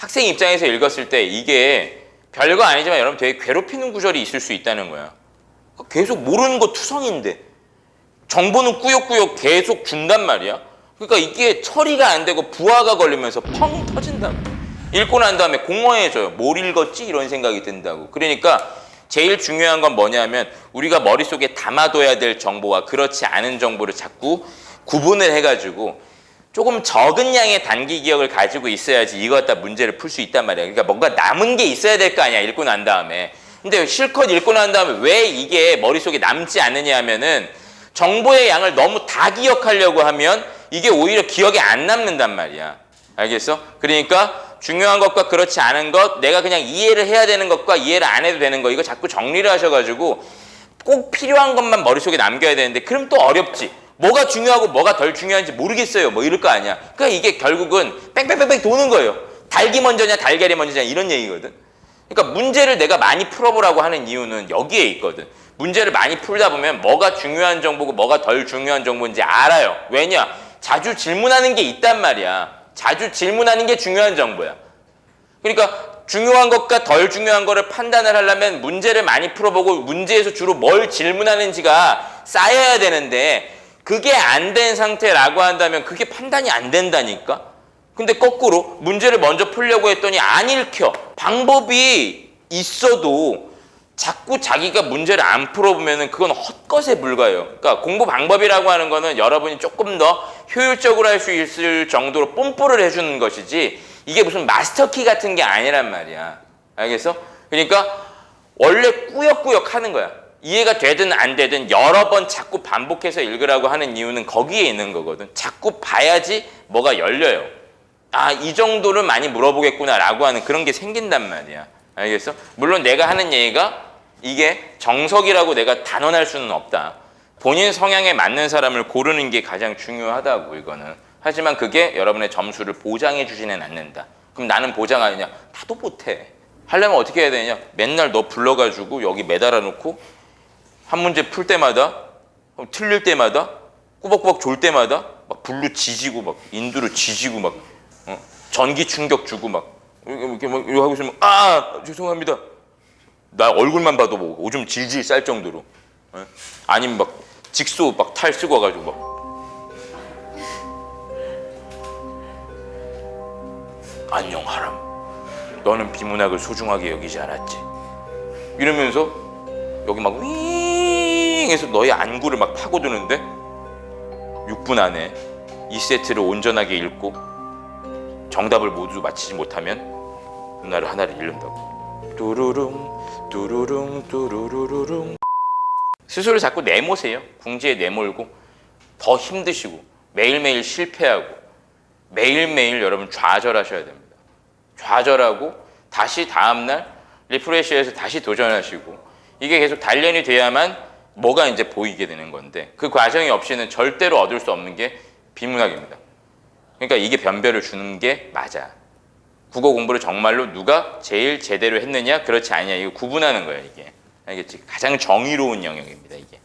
학생 입장에서 읽었을 때 이게 별거 아니지만 여러분 되게 괴롭히는 구절이 있을 수 있다는 거야. 계속 모르는 거 투성인데 정보는 꾸역꾸역 계속 준단 말이야. 그러니까 이게 처리가 안 되고 부하가 걸리면서 펑 터진다. 읽고 난 다음에 공허해져요. 뭘 읽었지? 이런 생각이 든다고. 그러니까 제일 중요한 건 뭐냐면 우리가 머릿속에 담아둬야 될 정보와 그렇지 않은 정보를 자꾸 구분을 해가지고 조금 적은 양의 단기 기억을 가지고 있어야지 이거 갖다 문제를 풀 수 있단 말이야. 그러니까 뭔가 남은 게 있어야 될 거 아니야. 읽고 난 다음에. 근데 실컷 읽고 난 다음에 왜 이게 머릿속에 남지 않느냐 하면은 정보의 양을 너무 다 기억하려고 하면 이게 오히려 기억에 안 남는단 말이야. 알겠어? 그러니까 중요한 것과 그렇지 않은 것, 내가 그냥 이해를 해야 되는 것과 이해를 안 해도 되는 거, 이거 자꾸 정리를 하셔가지고 꼭 필요한 것만 머릿속에 남겨야 되는데, 그럼 또 어렵지. 뭐가 중요하고 뭐가 덜 중요한지 모르겠어요. 뭐 이럴 거 아니야. 그러니까 이게 결국은 뺑뺑뺑뺑 도는 거예요. 닭이 먼저냐, 달걀이 먼저냐, 이런 얘기거든. 그러니까 문제를 내가 많이 풀어보라고 하는 이유는 여기에 있거든. 문제를 많이 풀다 보면 뭐가 중요한 정보고 뭐가 덜 중요한 정보인지 알아요. 왜냐? 자주 질문하는 게 있단 말이야. 자주 질문하는 게 중요한 정보야. 그러니까 중요한 것과 덜 중요한 거를 판단을 하려면 문제를 많이 풀어보고 문제에서 주로 뭘 질문하는지가 쌓여야 되는데 그게 안 된 상태라고 한다면 그게 판단이 안 된다니까? 근데 거꾸로 문제를 먼저 풀려고 했더니 안 읽혀. 방법이 있어도 자꾸 자기가 문제를 안 풀어보면은 그건 헛것에 불과해요. 그러니까 공부 방법이라고 하는 거는 여러분이 조금 더 효율적으로 할 수 있을 정도로 뽐뿌를 해주는 것이지 이게 무슨 마스터키 같은 게 아니란 말이야. 알겠어? 그러니까 원래 꾸역꾸역 하는 거야. 이해가 되든 안 되든 여러 번 자꾸 반복해서 읽으라고 하는 이유는 거기에 있는 거거든. 자꾸 봐야지 뭐가 열려요. 아, 이 정도를 많이 물어보겠구나라고 하는 그런 게 생긴단 말이야. 알겠어? 물론 내가 하는 얘기가 이게 정석이라고 내가 단언할 수는 없다. 본인 성향에 맞는 사람을 고르는 게 가장 중요하다고 이거는. 하지만 그게 여러분의 점수를 보장해 주지는 않는다. 그럼 나는 보장하느냐? 나도 못해. 하려면 어떻게 해야 되냐? 맨날 너 불러가지고 여기 매달아 놓고 한 문제 풀 때마다 틀릴 때마다 꾸벅꾸벅 졸 때마다 막 불로 지지고 막 인두로 지지고 막 어? 전기 충격 주고 막 이렇게 막 이렇게 하고 있으면 아 죄송합니다. 나 얼굴만 봐도 뭐 오줌 질질 쌀 정도로 예? 아니면 막 직소 막 탈 쓰고 와가지고 막 안녕 하람 너는 비문학을 소중하게 여기지 않았지 이러면서 여기 막 윙 해서 너의 안구를 막 파고드는데? 6분 안에 이 세트를 온전하게 읽고 정답을 모두 맞히지 못하면 누나를 하나를 잃는다고. 뚜루룽 뚜루룽 뚜루루루룽. 스스로 자꾸 내모세요. 궁지에 내몰고 더 힘드시고 매일매일 실패하고 매일매일 여러분 좌절하셔야 됩니다. 좌절하고 다시 다음날 리프레시해서 다시 도전하시고 이게 계속 단련이 돼야만 뭐가 이제 보이게 되는 건데 그 과정이 없이는 절대로 얻을 수 없는 게 비문학입니다. 그러니까 이게 변별을 주는 게 맞아. 국어 공부를 정말로 누가 제일 제대로 했느냐 그렇지 않냐 이거 구분하는 거예요 이게 알겠지? 가장 정의로운 영역입니다 이게.